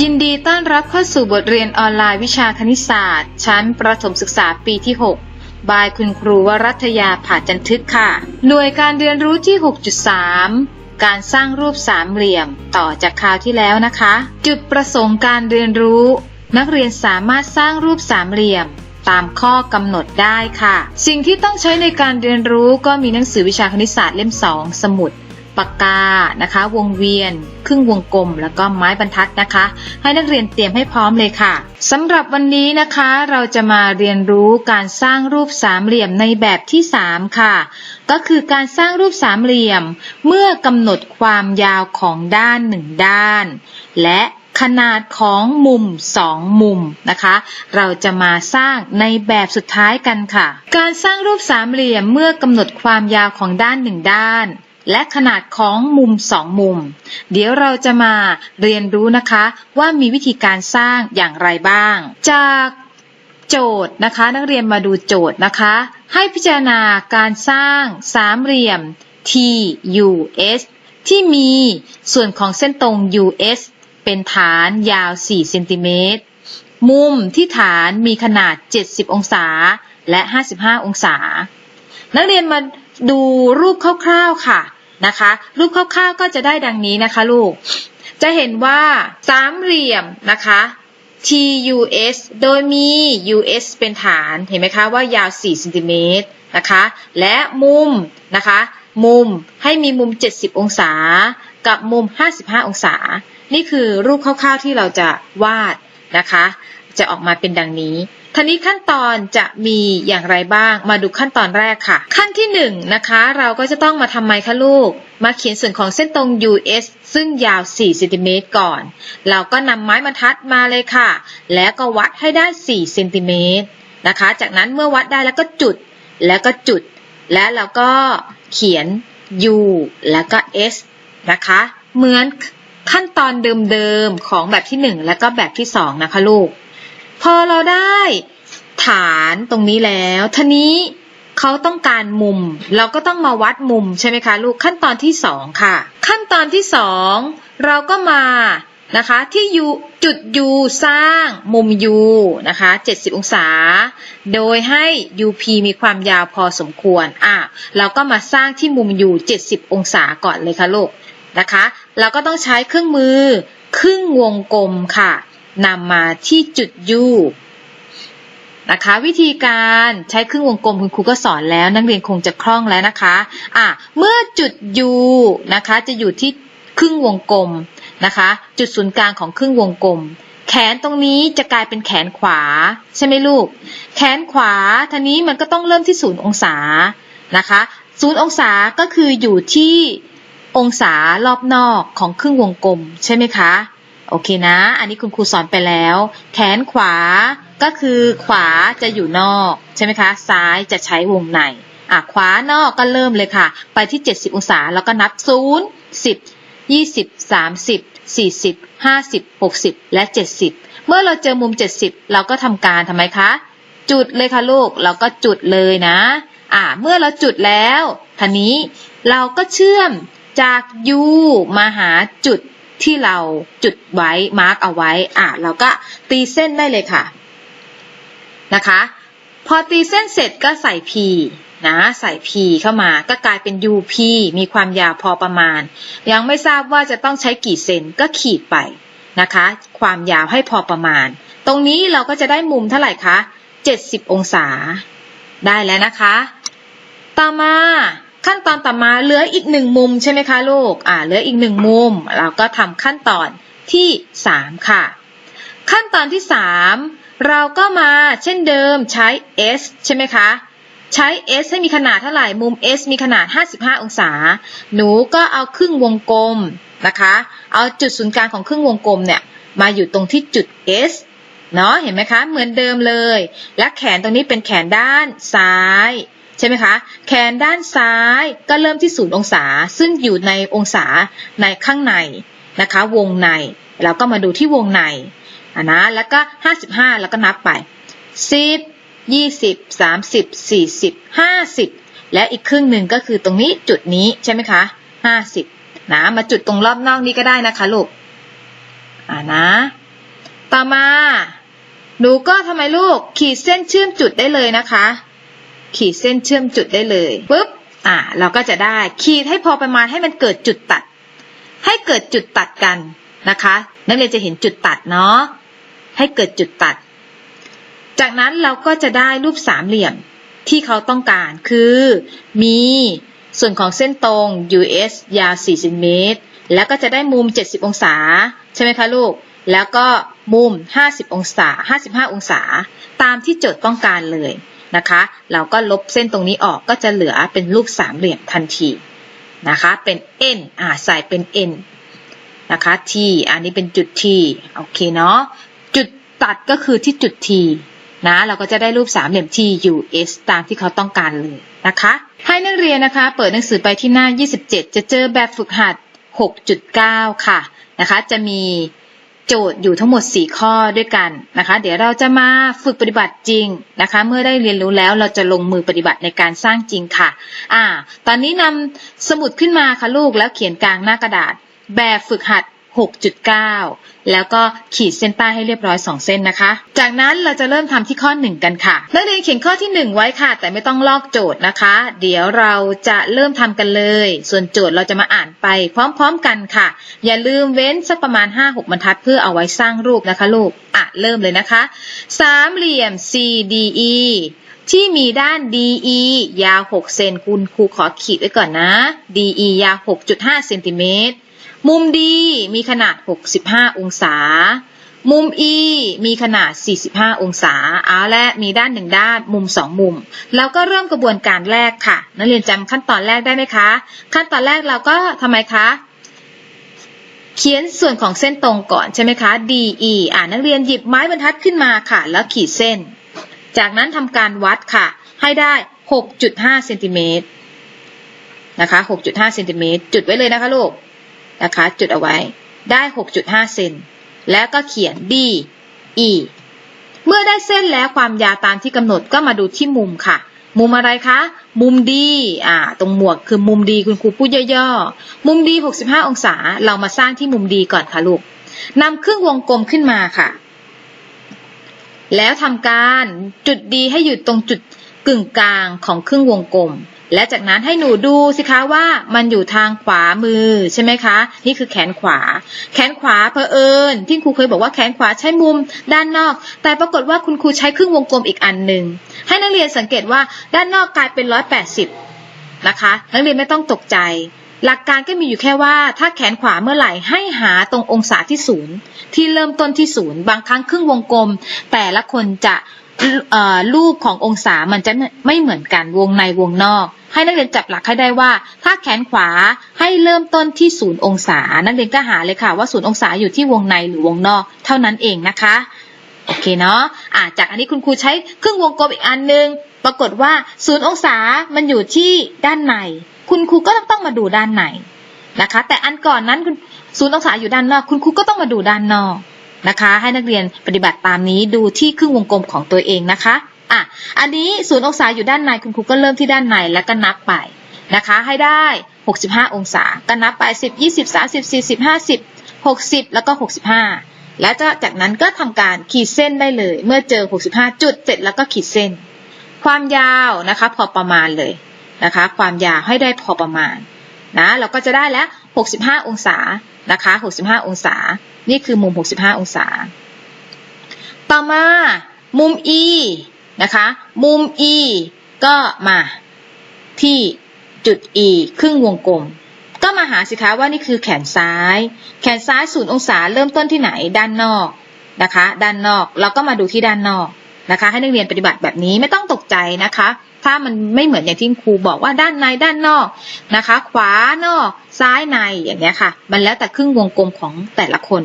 ยินดีต้อนรับเข้าสู่บทเรียนออนไลน์วิชาคณิตศาสตร์ ชั้นประถมศึกษาปีที่ 6 บายคุณครูวรัตยาผาจันทึกค่ะ หน่วยการเรียนรู้ที่ 6.3 การสร้างรูปสามเหลี่ยมต่อจากคราวที่แล้วนะคะ จุดประสงค์การเรียนรู้ นักเรียนสามารถสร้างรูปสามเหลี่ยม ตามข้อกำหนดได้ค่ะ สิ่งที่ต้องใช้ในการเรียนรู้ก็มีหนังสือวิชาคณิตศาสตร์เล่ม 2 สมุด ปากกานะคะ วงเวียน ครึ่งวงกลม แล้วก็ไม้บรรทัดนะคะ ให้นักเรียนเตรียมให้พร้อมเลยค่ะสำหรับวันนี้นะคะ เราจะมาเรียนรู้การสร้างรูปสามเหลี่ยมในแบบที่ 3 ค่ะ ก็คือการสร้างรูปสามเหลี่ยม เมื่อกำหนดความยาวของด้านหนึ่งด้าน และขนาดของมุม 2 มุมนะคะ เราจะมาสร้างในแบบสุดท้ายกันค่ะ การสร้างรูปสามเหลี่ยมเมื่อกำหนดความยาวของด้านหนึ่งด้าน และขนาดของมุมสองมุม เดี๋ยวเราจะมาเรียนรู้นะคะว่ามีวิธีการสร้างอย่างไรบ้าง จากโจทย์นะคะ นักเรียนมาดูโจทย์นะคะ ให้พิจารณาการสร้างสามเหลี่ยม TUS ที่มีส่วนของเส้นตรง US เป็นฐานยาว 4 เซนติเมตร มุมที่ฐานมีขนาด 70 องศา และ 55 องศา นักเรียนมาดูรูปคร่าวๆค่ะ นะคะ รูปคร่าวๆก็จะได้ดังนี้นะคะลูก จะเห็นว่าสามเหลี่ยมนะคะ TUS โดยมี US เป็นฐาน เห็นไหมคะว่ายาว4เซนติเมตรนะคะ และมุมนะคะ มุมให้มีมุม 70 องศา กับมุม 55 องศา นี่คือรูปคร่าวๆที่เราจะวาดนะคะ จะออกมาเป็นดังนี้ ทีนี้ขั้นตอนจะมีอย่างไรบ้าง มาดูขั้นตอนแรกค่ะ ขั้นที่1นงนะคะ เราก็จะต้องมาทำไมคะลูก มาเขียนส่วนของเส้นตรง US ซึ่งยาว4เซนติเมตรก่อน เราก็นำไม้บรรทัดมาเลยค่ะ แล้วก็วัดให้ได้4เซนติเมตรนะคะ จากนั้นเมื่อวัดได้แล้วก็จุด แล้วก็จุด และเราก็เขียน U แล้วก็ S นะคะ เหมือนขั้นตอนเดิมๆของแบบที่ 1 แล้วก็แบบที่ 2 นะคะลูก พอเราได้ฐานตรงนี้แล้วทีนี้เขาต้องการมุม เราก็ต้องมาวัดมุมใช่ไหมคะลูกขั้นตอนที่สองค่ะ ขั้นตอนที่สองเราก็มานะคะที่ U จุด U สร้างมุม U นะคะ 70 องศา โดยให้ UP มีความยาวพอสมควรอะเราก็มาสร้างที่มุม U 70 องศาก่อนเลยค่ะลูกนะคะ เราก็ต้องใช้เครื่องมือ ครึ่งวงกลมค่ะ นำมาที่จุด U นะคะวิธีการใช้ครึ่งวงกลมคุณครูก็สอนแล้ว นักเรียนคงจะคล่องแล้วนะคะอะเมื่อจุด U นะคะจะอยู่ที่ครึ่งวงกลมนะคะ จุดศูนย์กลางของครึ่งวงกลม แขนตรงนี้จะกลายเป็นแขนขวา ใช่ไหมลูก แขนขวาทีนี้มันก็ต้องเริ่มที่ศูนย์องศานะคะศูนย์องศาก็คืออยู่ที่องศารอบนอกของครึ่งวงกลม ใช่ไหมคะ โอเคนะ อันนี้คุณครูสอนไปแล้ว แขนขวาก็คือขวาจะอยู่นอกใช่ไหมคะ ซ้ายจะใช้วงในอะขวานอกก็เริ่มเลยค่ะ ไปที่ 70 องศาแล้วก็นับ 0 10 20 30 40 50 60 และ 70 เมื่อเราเจอมุม 70 เราก็ทำการทำไมคะ จุดเลยค่ะลูก เราก็จุดเลยนะ อะเมื่อเราจุดแล้วทีนี้เราก็เชื่อมจาก U มาหาจุด ที่เราจุดไว้มาร์กเอาไว้อะเราก็ตีเส้นได้เลยค่ะนะคะ พอตีเส้นเสร็จก็ใส่ P นะใส่ P เข้ามาก็กลายเป็น UP มีความยาวพอประมาณ ยังไม่ทราบว่าจะต้องใช้กี่เซนก็ขีดไปนะคะ ความยาวให้พอประมาณ ตรงนี้เราก็จะได้มุมเท่าไหร่คะ70 องศา ได้แล้วนะคะ ต่อมา ขั้นตอนต่อมาเหลืออีกหนึ่งมุมใช่ไหมคะลูกอ่าเหลืออีกหนึ่งมุม เราก็ทำขั้นตอนที่ 3 ค่ะ ขั้นตอนที่ 3 เราก็มาเช่นเดิมใช้ S ใช่ไหมคะ ใช้ S ให้มีขนาดเท่าไหร่ มุม S มีขนาด 55 องศา หนูก็เอาครึ่งวงกลมนะคะ เอาจุดศูนย์กลางของครึ่งวงกลมเนี่ย มาอยู่ตรงที่จุด S เนาะเห็นไหมคะ เหมือนเดิมเลย และแขนตรงนี้เป็นแขนด้านซ้าย ช่ไหมคะ แขนด้านซ้ายก็เริ่มที่ศูนย์องศา ซึ่งอยู่ในองศาในข้างในนะคะ วงในเราก็มาดูที่วงในอะนะ แล้วก็ 55 แล้วก็นับไป 10 20 30 40 50 และอีกครึ่งหนึ่งก็คือตรงนี้จุดนี้ใช่ไหมคะ 50 นะ มาจุดตรงรอบนอกนี้ก็ได้นะคะลูกอ่านะ ต่อมา หนูก็ทำไมลูกขีดเส้นเชื่อมจุดได้เลยนะคะ ขีดเส้นเชื่อมจุดได้เลยปุ๊บอ่า เราก็จะได้ขีดให้พอประมาณให้มันเกิดจุดตัด ให้เกิดจุดตัดกันนะคะนักเรียนจะเห็นจุดตัดเนาะให้เกิดจุดตัด จากนั้นเราก็จะได้รูปสามเหลี่ยมที่เขาต้องการคือ มีส่วนของเส้นตรง US ยาว4เซนเมตร แล้วก็จะได้มุม 70 องศา ใช่ไหมคะลูก แล้วก็มุม 50 องศา 55 องศา ตามที่โจทย์ต้องการเลย นะคะ เราก็ลบเส้นตรงนี้ออกก็จะเหลือเป็นรูปสามเหลี่ยมทันทีนะคะ เป็น N อ่าใส่เป็น N นะคะ T อันนี้เป็นจุด T โอเคเนาะ จุดตัดก็คือที่จุด T นะ เราก็จะได้รูปสามเหลี่ยม T U S ตามที่เขาต้องการเลยนะคะ ให้นักเรียนนะคะ เปิดหนังสือไปที่หน้า 27 จะเจอแบบฝึกหัด 6.9 ค่ะ นะคะ จะมี โจทย์อยู่ทั้งหมด 4 ข้อด้วยกันนะคะ เดี๋ยวเราจะมาฝึกปฏิบัติจริงนะคะ เมื่อได้เรียนรู้แล้วเราจะลงมือปฏิบัติในการสร้างจริงค่ะ อ่า ตอนนี้นำสมุดขึ้นมาค่ะลูกแล้วเขียนกลางหน้ากระดาษ แบบฝึกหัด 6.9 แล้วก็ขีดเส้นใต้ให้เรียบร้อย 2 เส้นนะคะ จากนั้นเราจะเริ่มทำที่ข้อ 1 กันค่ะ นักเรียนเขียนข้อที่ 1 ไว้ค่ะ แต่ไม่ต้องลอกโจทย์นะคะ เดี๋ยวเราจะเริ่มทำกันเลย ส่วนโจทย์เราจะมาอ่านไปพร้อมๆกันค่ะ อย่าลืมเว้นสักประมาณ 5-6 บรรทัดเพื่อเอาไว้สร้างรูปนะคะลูก อะเริ่มเลยนะคะ สามเหลี่ยม CDE ที่มีด้าน DE ยาว 6 เซนคุณครูขอขีดไว้ก่อนนะ DE ยาว 6.5 เซนติเมตร มุม D มีขนาด 65 องศา มุม E มีขนาด 45 องศา เอาและมีด้านหนึ่งด้าน มุม 2 มุมเราก็เริ่มกระบวนการแรกค่ะ นักเรียนจำขั้นตอนแรกได้ไหมคะ ขั้นตอนแรกเราก็ทำไมคะ เขียนส่วนของเส้นตรงก่อนใช่ไหมคะ DE อ่านักเรียนหยิบไม้บรรทัดขึ้นมาค่ะ แล้วขีดเส้น จากนั้นทำการวัดค่ะ ให้ได้ 6.5 เซนติเมตรนะคะ 6.5 เซนติเมตร จุดไว้เลยนะคะลูก นะคะ จุดเอาไว้ ได้ 6.5 เซน แล้วก็เขียน D E เมื่อได้เส้นแล้วความยาวตามที่กำหนดก็มาดูที่มุมค่ะ มุมอะไรคะ มุมดีอ่า ตรงหมวกคือมุมดีคุณครูพูดย่อๆ มุมดี65 องศา เรามาสร้างที่มุมดีก่อนค่ะลูกนำครึ่งวงกลมขึ้นมาค่ะ แล้วทำการจุดดีให้อยู่ตรงจุด กึ่งกลางของครึ่งวงกลม และจากนั้นให้หนูดูสิคะว่ามันอยู่ทางขวามือใช่ไหมคะ นี่คือแขนขวา แขนขวาเพอเอิญที่ครูเคยบอกว่าแขนขวาใช้มุมด้านนอก แต่ปรากฏว่าคุณครูใช้ครึ่งวงกลมอีกอันหนึ่งให้นักเรียนสังเกตว่าด้านนอกกลายเป็น180นะคะ นักเรียนไม่ต้องตกใจหลักการก็มีอยู่แค่ว่าถ้าแขนขวาเมื่อไหร่ให้หาตรงองศาที่ศูนย์ที่เริ่มต้นที่ศูนย์บางครั้งครึ่งวงกลม แต่ละคนจะ รูปขององศามันจะไม่เหมือนกันวงในวงนอก ให้นักเรียนจับหลักให้ได้ว่า ถ้าแขนขวาให้เริ่มต้นที่ศูนย์องศา นักเรียนก็หาเลยค่ะว่าศูนย์องศาอยู่ที่วงในหรือวงนอก เท่านั้นเองนะคะโอเคเนาะอ่าจากอันนี้คุณครูใช้ครึ่งวงกลมอีกอันนึง ปรากฏว่าศูนย์องศามันอยู่ที่ด้านใน คุณครูก็ต้องมาดูด้านในนะคะ แต่อันก่อนนั้นศูนย์องศาอยู่ด้านนอก คุณครูก็ต้องมาดูด้านนอก นะคะ ให้นักเรียนปฏิบัติตามนี้ดูที่ครึ่งวงกลมของตัวเองนะคะอะอันนี้ศูนย์องศาอยู่ด้านในคุณครูก็เริ่มที่ด้านในแล้วก็นับไปนะคะ ให้ได้ 65 องศาก็นับไป 10 20 30 40 50 60 แล้วก็ 65 แล้วจากนั้นก็ทำการขีดเส้นได้เลย เมื่อเจอ 65 จุดเสร็จแล้วก็ขีดเส้น ความยาวนะคะพอประมาณเลยนะคะ ความยาวให้ได้พอประมาณ นะเราก็จะได้แล้ว 65 องศานะคะ 65 องศา นี่คือมุม 65 องศา ต่อมามุม E นะคะ มุม E ก็มาที่จุด E ครึ่งวงกลม ก็มาหาสิคะว่านี่คือแขนซ้าย แขนซ้ายศูนย์องศาเริ่มต้นที่ไหนด้านนอกนะคะ ด้านนอกเราก็มาดูที่ด้านนอกนะคะ ให้นักเรียนปฏิบัติแบบนี้ไม่ต้องตกใจนะคะ ถ้ามันไม่เหมือนอย่างที่ครูบอกว่าด้านในด้านนอกนะคะ ขวานอกซ้ายในอย่างเงี้ยค่ะ มันแล้วแต่ครึ่งวงกลมของแต่ละคน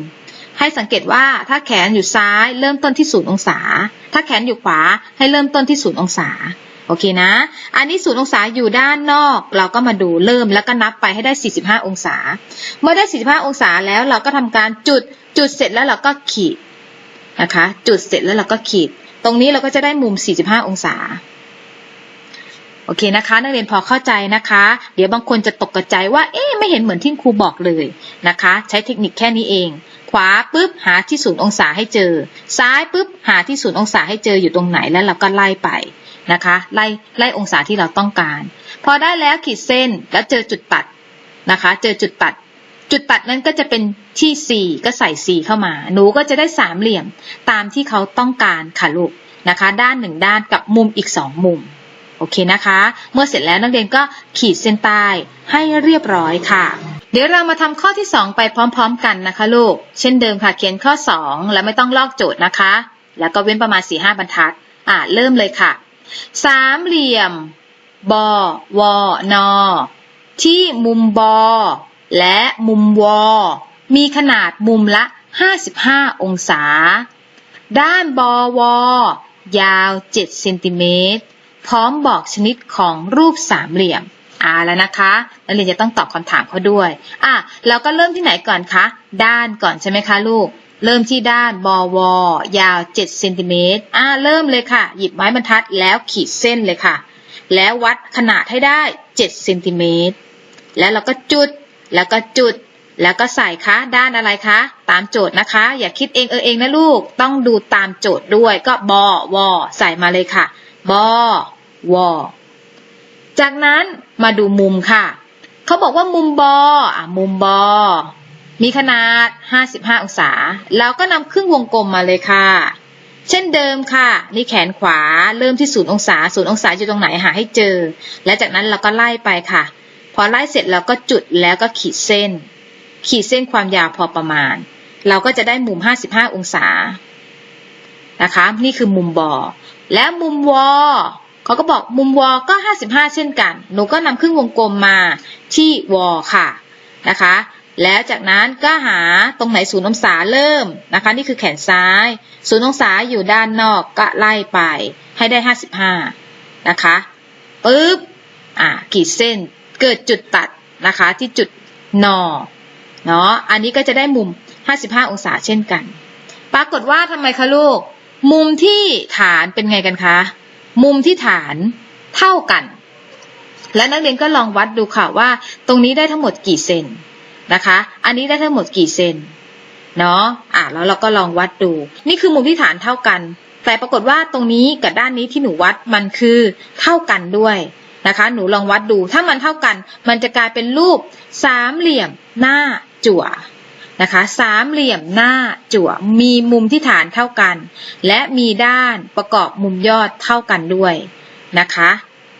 ให้สังเกตว่าถ้าแขนอยู่ซ้ายเริ่มต้นที่ศูนย์องศา ถ้าแขนอยู่ขวาให้เริ่มต้นที่ศูนย์องศาโอเคนะ อันนี้ศูนย์องศาอยู่ด้านนอก เราก็มาดูเริ่มแล้วก็นับไปให้ได้ 45 องศา เมื่อได้ 45 องศาแล้วเราก็ทำการจุดจุดเสร็จแล้วเราก็ขีดนะคะ จุดเสร็จแล้วเราก็ขีด ตรงนี้เราก็จะได้มุม 45 องศา โอเคนะคะ นักเรียนพอเข้าใจนะคะ เดี๋ยวบางคนจะตกใจว่า เอ๊ะไม่เห็นเหมือนที่ครูบอกเลยนะคะ ใช้เทคนิคแค่นี้เอง ขวาปุ๊บหาที่ศูนย์องศาให้เจอ ซ้ายปุ๊บหาที่ศูนย์องศาให้เจออยู่ตรงไหนแล้วเราก็ไล่ไปนะคะไล่ไล่องศาที่เราต้องการ พอได้แล้วขีดเส้นแล้วเจอจุดตัดนะคะ เจอจุดตัด จุดตัดนั้นก็จะเป็นที่ 4 ก็ใส่ 4 เข้ามา หนูก็จะได้สามเหลี่ยมตามที่เขาต้องการค่ะลูกนะคะ ด้านหนึ่งด้านกับมุมอีก2มุม โอเคนะคะ เมื่อเสร็จแล้วนักเรียนก็ขีดเส้นใต้ให้เรียบร้อยค่ะ เดี๋ยวเรามาทำข้อที่ 2 ไปพร้อม ๆ กันนะคะลูก เช่นเดิมค่ะเขียนข้อ 2 แล้วไม่ต้องลอกโจทย์นะคะ แล้วก็เว้นประมาณ4-5บรรทัด อ่าเริ่มเลยค่ะ สามเหลี่ยม บอวอนอที่มุมบอและมุมวอมีขนาดมุมละ 55 องศา ด้านบอวยาว 7 เซนติเมตร พร้อมบอกชนิดของรูปสามเหลี่ยมอ่าแล้วนะคะนักเรียนจะต้องตอบคำถามเขาด้วยอะเราก็เริ่มที่ไหนก่อนคะด้านก่อนใช่ไหมคะลูก เริ่มที่ด้านบว ยาว7เซนติเมตรอ่าเริ่มเลยค่ะ หยิบไม้บรรทัดแล้วขีดเส้นเลยค่ะ แล้ววัดขนาดให้ได้7เซนติเมตรแล้วเราก็จุดแล้วก็จุด แล้วก็ใส่คะด้านอะไรคะ ตามโจทย์นะคะ อย่าคิดเองเออเองนะลูก ต้องดูตามโจทย์ด้วยก็บวใส่มาเลยค่ะ บอวจากนั้นมาดูมุมค่ะ เขาบอกว่ามุมบอะมุมบอ มีขนาด 55 องศาเราก็นำครึ่งวงกลมมาเลยค่ะ เช่นเดิมค่ะ นี่แขนขวาเริ่มที่ศูนย์องศาศูนย์องศาอยู่ตรงไหนหาให้เจอ และจากนั้นเราก็ไล่ไปค่ะ พอไล่เสร็จเราก็จุดแล้วก็ขีดเส้น ขีดเส้นความยาวพอประมาณ เราก็จะได้มุม 55 องศานะคะ นี่คือมุมบอ และมุมวอเขาก็บอกมุมวอก็ 55 เช่นกัน หนูก็นำครึ่งวงกลมมาที่วอค่ะนะคะ แล้วจากนั้นก็หาตรงไหนศูนย์องศาเริ่มนะคะ นี่คือแขนซ้ายศูนย์องศาอยู่ด้านนอกก็ไล่ไปให้ได้ 55 นะคะปึ๊บอ่าขีดเส้นเกิดจุดตัดนะคะที่จุดนอเนาะอันนี้ก็จะได้มุม 55 องศาเช่นกัน ปรากฏว่าทำไมคะลูก มุมที่ฐานเป็นไงกันคะ มุมที่ฐานเท่ากัน และนักเรียนก็ลองวัดดูค่ะว่า ตรงนี้ได้ทั้งหมดกี่เซนนะคะ อันนี้ได้ทั้งหมดกี่เซนเนาะอะแล้วเราก็ลองวัดดู นี่คือมุมที่ฐานเท่ากัน แต่ปรากฏว่าตรงนี้กับด้านนี้ที่หนูวัดมันคือเท่ากันด้วยนะคะ หนูลองวัดดู ถ้ามันเท่ากัน มันจะกลายเป็นรูปสามเหลี่ยมหน้าจั่ว นะคะสามเหลี่ยมหน้าจั่วมีมุมที่ฐานเท่ากัน และมีด้านประกอบมุมยอดเท่ากันด้วยนะคะ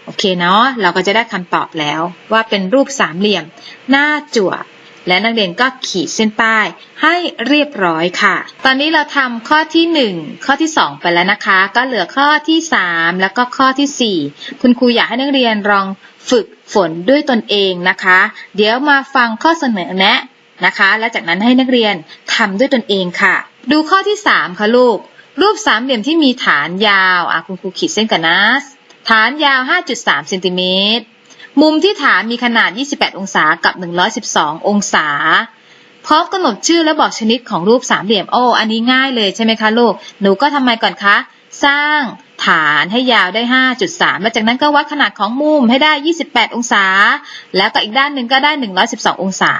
โอเคเนาะเราก็จะได้คำตอบแล้วว่าเป็นรูปสามเหลี่ยม หน้าจั่ว และนักเรียนก็ขีดเส้นใต้ให้เรียบร้อยค่ะ ตอนนี้เราทำข้อที่ 1 ข้อที่ 2 ไปแล้วนะคะ ก็เหลือข้อที่ 3 แล้วก็ข้อทีสี่4 คุณครูอยากให้นักเรียนลองฝึกฝนด้วยตนเองนะคะ เดี๋ยวมาฟังข้อเสนอแนะ นะคะ และจากนั้นให้นักเรียนทำด้วยตนเองค่ะ ดูข้อที่ 3 ค่ะลูก รูปสามเหลี่ยมที่มีฐานยาวอะคุณครูขีดเส้นกันนะ ฐานยาว 5.3เซนติเมตร มุมที่ฐานมีขนาด 28 องศากับ 112 องศาพร้อมกำหนดชื่อและบอกชนิดของรูปสามเหลี่ยมโอ้อันนี้ง่ายเลยใช่ไหมคะลูก หนูก็ทำไมก่อนคะ สร้างฐานให้ยาวได้ 5.3 แล้วจากนั้นก็วัดขนาดของมุมให้ได้ 28 องศา แล้วก็อีกด้านหนึ่งก็ได้ 112 องศา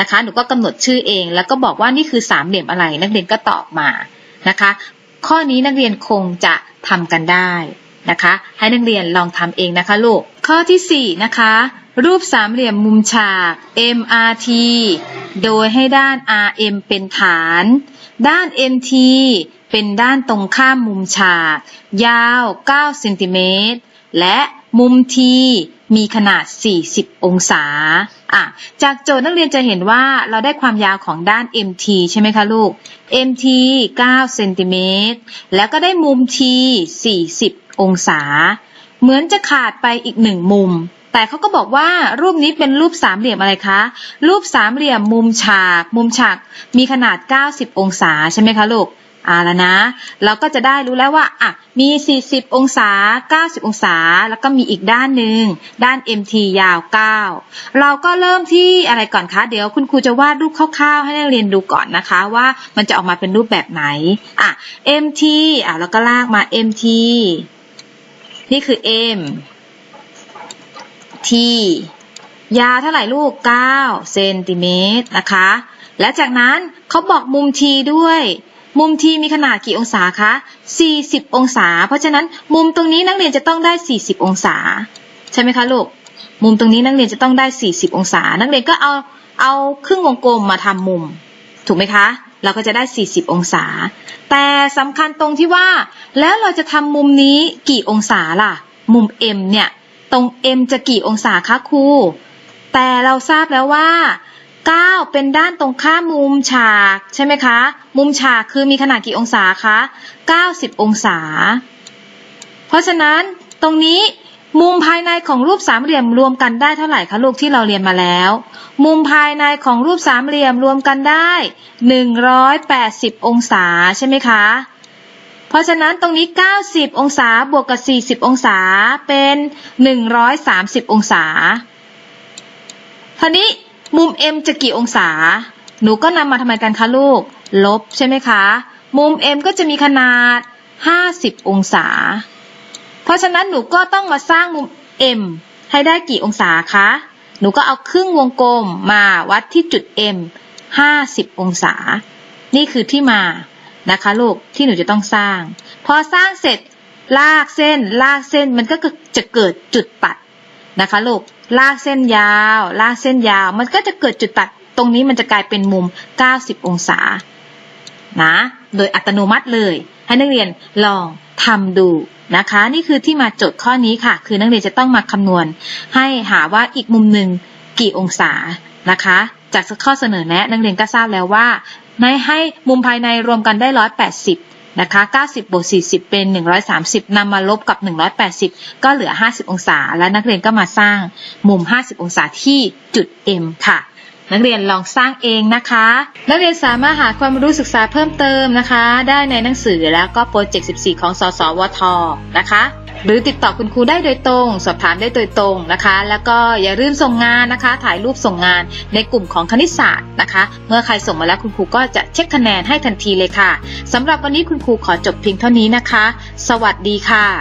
นะคะ หนูก็กำหนดชื่อเอง แล้วก็บอกว่านี่คือสามเหลี่ยมอะไร นักเรียนก็ตอบมานะคะ ข้อนี้นักเรียนคงจะทำกันได้นะคะ ให้นักเรียนลองทำเองนะคะลูก ข้อทีสี่4นะคะรูปสามเหลี่ยมมุมฉาก MRT โดยให้ด้าน RM เป็นฐาน ด้าน MT เป็นด้านตรงข้ามมุมฉาก ยาว 9 เซนติเมตร และมุม T มีขนาด 40 องศาอะจากโจทย์นักเรียนจะเห็นว่าเราได้ความยาวของด้าน MT ใช่ไหมคะลูก MT 9เซนติเมตรแล้วก็ได้มุม T 40 องศา เหมือนจะขาดไปอีกหนึ่งมุม แต่เขาก็บอกว่ารูปนี้เป็นรูปสามเหลี่ยมอะไรคะ รูปสามเหลี่ยมมุมฉาก มุมฉากมีขนาด 90 องศาใช่ไหมคะลูก อ่าแล้วนะ เราก็จะได้รู้แล้วว่าอะมี 40 องศา 90 องศา แล้วก็มีอีกด้านหนึ่งด้าน MT ยาว 9 เราก็เริ่มที่อะไรก่อนคะ เดี๋ยวคุณครูจะวาดรูปคร่าวๆ ให้นักเรียนดูก่อนนะคะว่ามันจะออกมาเป็นรูปแบบไหนอะ MT อะแล้วก็ลากมา MT นี่คือ M T ยาวเท่าไหร่ลูก 9 เซนติเมตรนะคะ และจากนั้นเขาบอกมุมทีด้วย มุมทีมีขนาดกี่องศาคะ 40 องศา เพราะฉะนั้นมุมตรงนี้นักเรียนจะต้องได้ 40 องศา ใช่ไหมคะลูก มุมตรงนี้นักเรียนจะต้องได้ 40 องศา นักเรียนก็เอาเอาครึ่งวงกลมมาทำมุม ถูกไหมคะ เราก็จะได้ 40 องศา แต่สำคัญตรงที่ว่า แล้วเราจะทำมุมนี้กี่องศาล่ะ มุม M เนี่ย ตรง M จะกี่องศาคะครู แต่เราทราบแล้วว่า 9 เป็นด้านตรงข้ามมุมฉากใช่ไหมคะ มุมฉากคือมีขนาดกี่องศาคะ 90 องศา เพราะฉะนั้นตรงนี้มุมภายในของรูปสามเหลี่ยมรวมกันได้เท่าไหร่คะลูกที่เราเรียนมาแล้ว มุมภายในของรูปสามเหลี่ยมรวมกันได้ 180 องศาใช่ไหมคะ เพราะฉะนั้นตรงนี้ 90 องศาบวกกับ 40 องศาเป็น 130 องศาคราวนี้ มุม M จะกี่องศา หนูก็นำมาทำไมกันคะลูก ลบใช่ไหมคะ มุม M ก็จะมีขนาด 50 องศา เพราะฉะนั้นหนูก็ต้องมาสร้างมุม M ให้ได้กี่องศาคะ หนูก็เอาครึ่งวงกลมมาวัดที่จุด M 50 องศา นี่คือที่มานะคะลูกที่หนูจะต้องสร้าง พอสร้างเสร็จลากเส้นลากเส้นมันก็จะเกิดจุดตัด นะคะลูกลากเส้นยาว ลากเส้นยาว มันก็จะเกิดจุดตัดตรงนี้มันจะกลายเป็นมุม 90 องศานะโดยอัตโนมัติเลย ให้นักเรียนลองทำดูนะคะ นี่คือที่มาโจทย์ข้อนี้ค่ะ คือนักเรียนจะต้องมาคำนวณ ให้หาว่าอีกมุมหนึ่งกี่องศานะคะ จากข้อเสนอแนะนักเรียนก็ทราบแล้วว่าในให้มุมภายในรวมกันได้ 180 นะคะ 90 บวก 40 เป็น 130นำมาลบกับ 180 ก็เหลือ 50 องศา และนักเรียนก็มาสร้างมุม 50 องศาที่จุด M ค่ะนักเรียนลองสร้างเองนะคะ นักเรียนสามารถหาความรู้ศึกษาเพิ่มเติมนะคะ ได้ในหนังสือแล้วก็โปรเจกต์ 14 ของสสวทนะคะ หรือติดต่อคุณครูได้โดยตรง สอบถามได้โดยตรงนะคะ แล้วก็อย่าลืมส่งงานนะคะ ถ่ายรูปส่งงานในกลุ่มของคณิตศาสตร์นะคะ เมื่อใครส่งมาแล้วคุณครูก็จะเช็คคะแนนให้ทันทีเลยค่ะสำหรับวันนี้คุณครูขอจบเพียงเท่านี้นะคะ สวัสดีค่ะ